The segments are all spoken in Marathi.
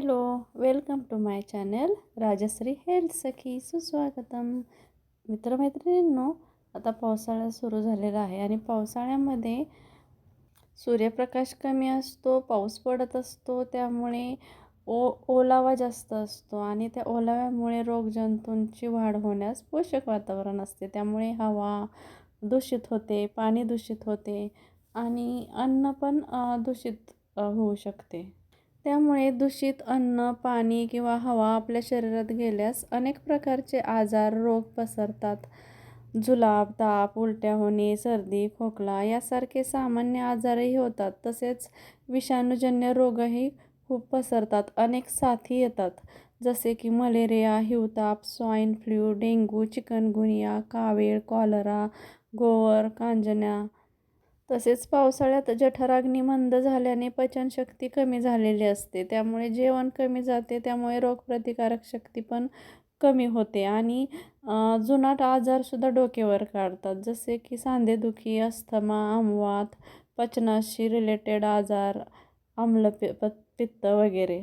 Hello welcome to my channel Rajashree health Sakhi सुस्वागतम मित्रमैत्रिणींनो आता पावसाळा सुरू झालेला आहे आणि पावसाळ्यामध्ये सूर्यप्रकाश कमी असतो पाऊस पडत असतो त्यामुळे ओ ओलावा जास्त असतो आणि त्या ओलाव्यामुळे रोगजंतूंची वाढ होण्यास पोषक वातावरण असते. त्यामुळे हवा दूषित होते पाणी दूषित होते आणि अन्न पण दूषित होऊ शकते. त्यामुळे दूषित अन्न पाणी किंवा हवा आपल्या शरीरात गेल्यास अनेक प्रकारचे आजार रोग पसरतात. जुलाब ताप उलट्या होणे सर्दी खोकला यासारखे सामान्य आजारही होतात. तसेच विषाणूजन्य रोगही खूप पसरतात. अनेक साथी येतात. जसे की मलेरिया हिवताप स्वाईन फ्ल्यू डेंग्यू चिकनगुनिया कावीळ कॉलरा गोवर कांजण्या तसेच पावसाळ्यात जठराग्नी मंद झाल्याने पचनशक्ती कमी झालेली असते. त्यामुळे जेवण कमी जाते त्यामुळे रोगप्रतिकारक शक्ती पण कमी होते आणि जुनाट आजारसुद्धा डोक्यावर काढतात. जसे की सांधेदुखी अस्थमा आमवात पचनाशी रिलेटेड आजार आम्ल पित्त वगैरे.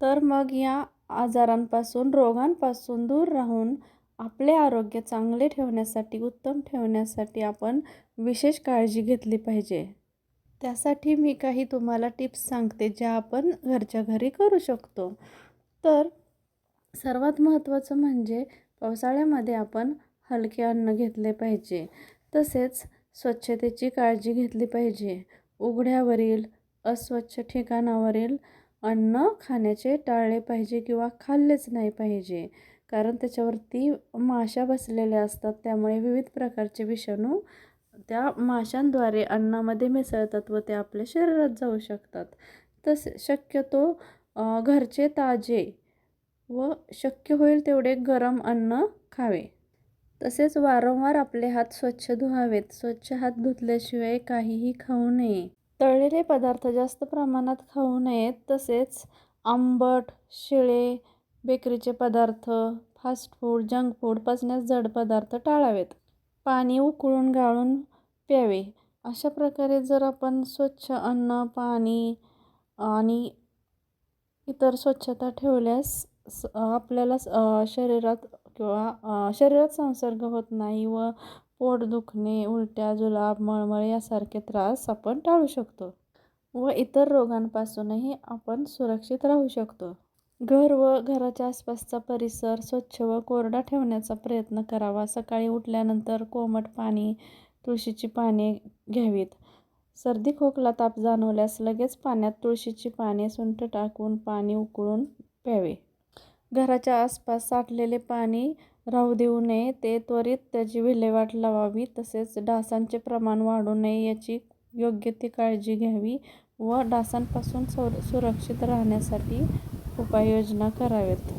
तर मग या आजारांपासून रोगांपासून दूर राहून आपले आरोग्य चांगले ठेवण्यासाठी उत्तम ठेवण्यासाठी आपण विशेष काळजी घेतली पाहिजे. त्यासाठी मी काही तुम्हाला टिप्स सांगते ज्या आपण घरच्या घरी करू शकतो. तर सर्वात महत्त्वाचं म्हणजे पावसाळ्यामध्ये आपण हलके अन्न घेतले पाहिजे. तसेच स्वच्छतेची काळजी घेतली पाहिजे. उघड्यावरील अस्वच्छ ठिकाणावरील अन्न खाण्याचे टाळले पाहिजे किंवा खाल्लेच नाही पाहिजे. कारण त्याच्यावरती माशा बसलेल्या असतात. त्यामुळे विविध प्रकारचे विषाणू त्या माशांद्वारे अन्नामध्ये मिसळतात व ते आपल्या शरीरात जाऊ शकतात. तसे शक्यतो घरचे ताजे व शक्य होईल तेवढे गरम अन्न खावे. तसेच वारंवार आपले हात स्वच्छ धुवावेत. स्वच्छ हात धुतल्याशिवाय काहीही खाऊ नये. तळलेले पदार्थ जास्त प्रमाणात खाऊ नयेत. तसेच आंबट शिळे बेकरीचे पदार्थ फास्ट फूड जंक फूड पचण्यास जड पदार्थ टाळावेत. पाणी उकळून गाळून प्यावे. अशा प्रकारे जर आपण स्वच्छ अन्न पाणी आणि इतर स्वच्छता ठेवल्यास स आपल्याला शरीरात किंवा शरीरात संसर्ग होत नाही व पोट दुखणे उलट्या जुलाब मळमळ यासारखे त्रास आपण टाळू शकतो व इतर रोगांपासूनही आपण सुरक्षित राहू शकतो. घर व घराच्या आसपासचा परिसर स्वच्छ व कोरडा ठेवण्याचा प्रयत्न करावा. सकाळी उठल्यानंतर कोमट पाणी तुळशीची पाने घ्यावीत. सर्दी खोकला ताप जाणवल्यास लगेच पाण्यात तुळशीची पाने सुंठ टाकून पाणी उकळून प्यावे. घराच्या आसपास साठलेले पाणी राहू देऊ नये ते त्वरित त्याची विल्हेवाट लावावी तसेच डासांचे प्रमाण वाढू नये याची योग्य ती काळजी घ्यावी व डासांपासून सौ सुरक्षित राहण्यासाठी उपाययोजना कराव्यात.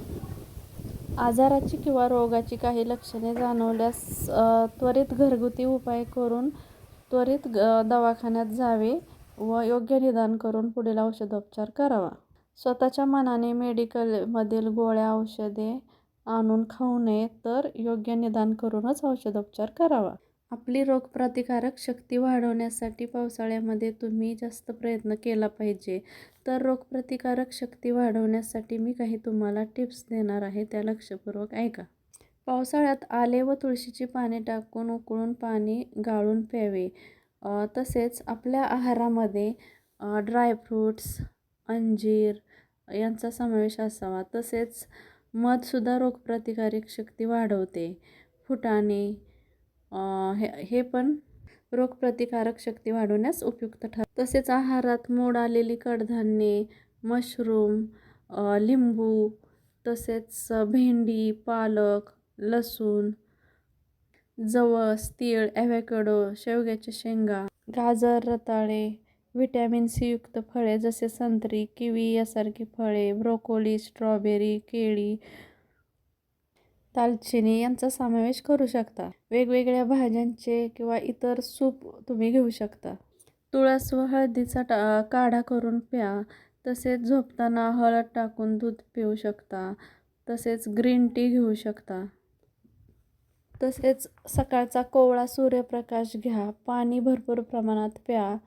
आजाराची किंवा रोगाची काही लक्षणे जाणवल्यास त्वरित घरगुती उपाय करून त्वरित ग दवाखान्यात जावे व योग्य निदान करून पुढील औषधोपचार करावा. स्वतःच्या मनाने मेडिकलमधील गोळ्या औषधे आणून खाऊ नये तर योग्य निदान करूनच औषधोपचार करावा. आपली रोगप्रतिकारक शक्ती वाढवण्यासाठी पावसाळ्यामध्ये तुम्ही जास्त प्रयत्न केला पाहिजे. तर रोगप्रतिकारक शक्ती वाढवण्यासाठी मी काही तुम्हाला टिप्स देणार आहे त्या लक्षपूर्वक ऐका. पावसाळ्यात आले व तुळशीची पाने टाकून उकळून पाणी गाळून प्यावे. तसेच आपल्या आहारामध्ये ड्रायफ्रूट्स अंजीर यांचा समावेश असावा. तसेच मधसुद्धा रोगप्रतिकारक शक्ती वाढवते. फुटाणे हे हे पण रोगप्रतिकारक शक्ती वाढवण्यास उपयुक्त ठर तसेच आहारात मोड आलेली कडधान्ये मशरूम लिंबू तसेच भेंडी पालक लसूण जवस तीळ ॲव्हॅकडो शेवग्याच्या शेंगा गाजर रताळे व्हिटॅमिन सी युक्त फळे जसे संत्री किवी यासारखी फळे ब्रोकोली स्ट्रॉबेरी केळी दालचिनी यांचा समावेश करू शकता. वेगवेगळ्या भाज्यांचे किंवा इतर सूप तुम्ही घेऊ शकता. तुळस व हळदीचा टा काढा करून प्या. तसेच झोपताना हळद टाकून दूध पिऊ शकता. तसेच ग्रीन टी घेऊ शकता. तसेच सकाळचा कोवळा सूर्यप्रकाश घ्या. पाणी भरपूर प्रमाणात प्या.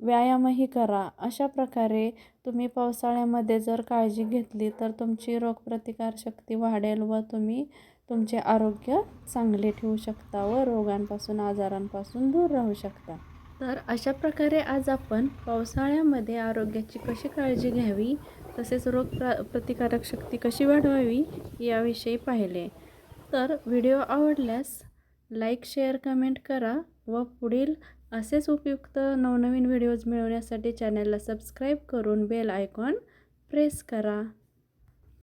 व्यायामही करा. अशा प्रकारे तुम्ही पावसाळ्यामध्ये जर काळजी घेतली तर तुमची रोगप्रतिकारशक्ती वाढेल व तुम्ही तुमचे आरोग्य चांगले ठेवू शकता व रोगांपासून आजारांपासून दूर राहू शकता. तर अशा प्रकारे आज आपण पावसाळ्यामध्ये आरोग्याची कशी काळजी घ्यावी तसेच रोग प्र प्रतिकारक शक्ती कशी वाढवावी याविषयी पाहिले. तर व्हिडिओ आवडल्यास लाईक शेअर कमेंट करा व पुढील असेच उपयुक्त नवनवीन व्हिडिओज मिळवण्यासाठी चॅनलला सबस्क्राईब करून बेल आयकॉन प्रेस करा.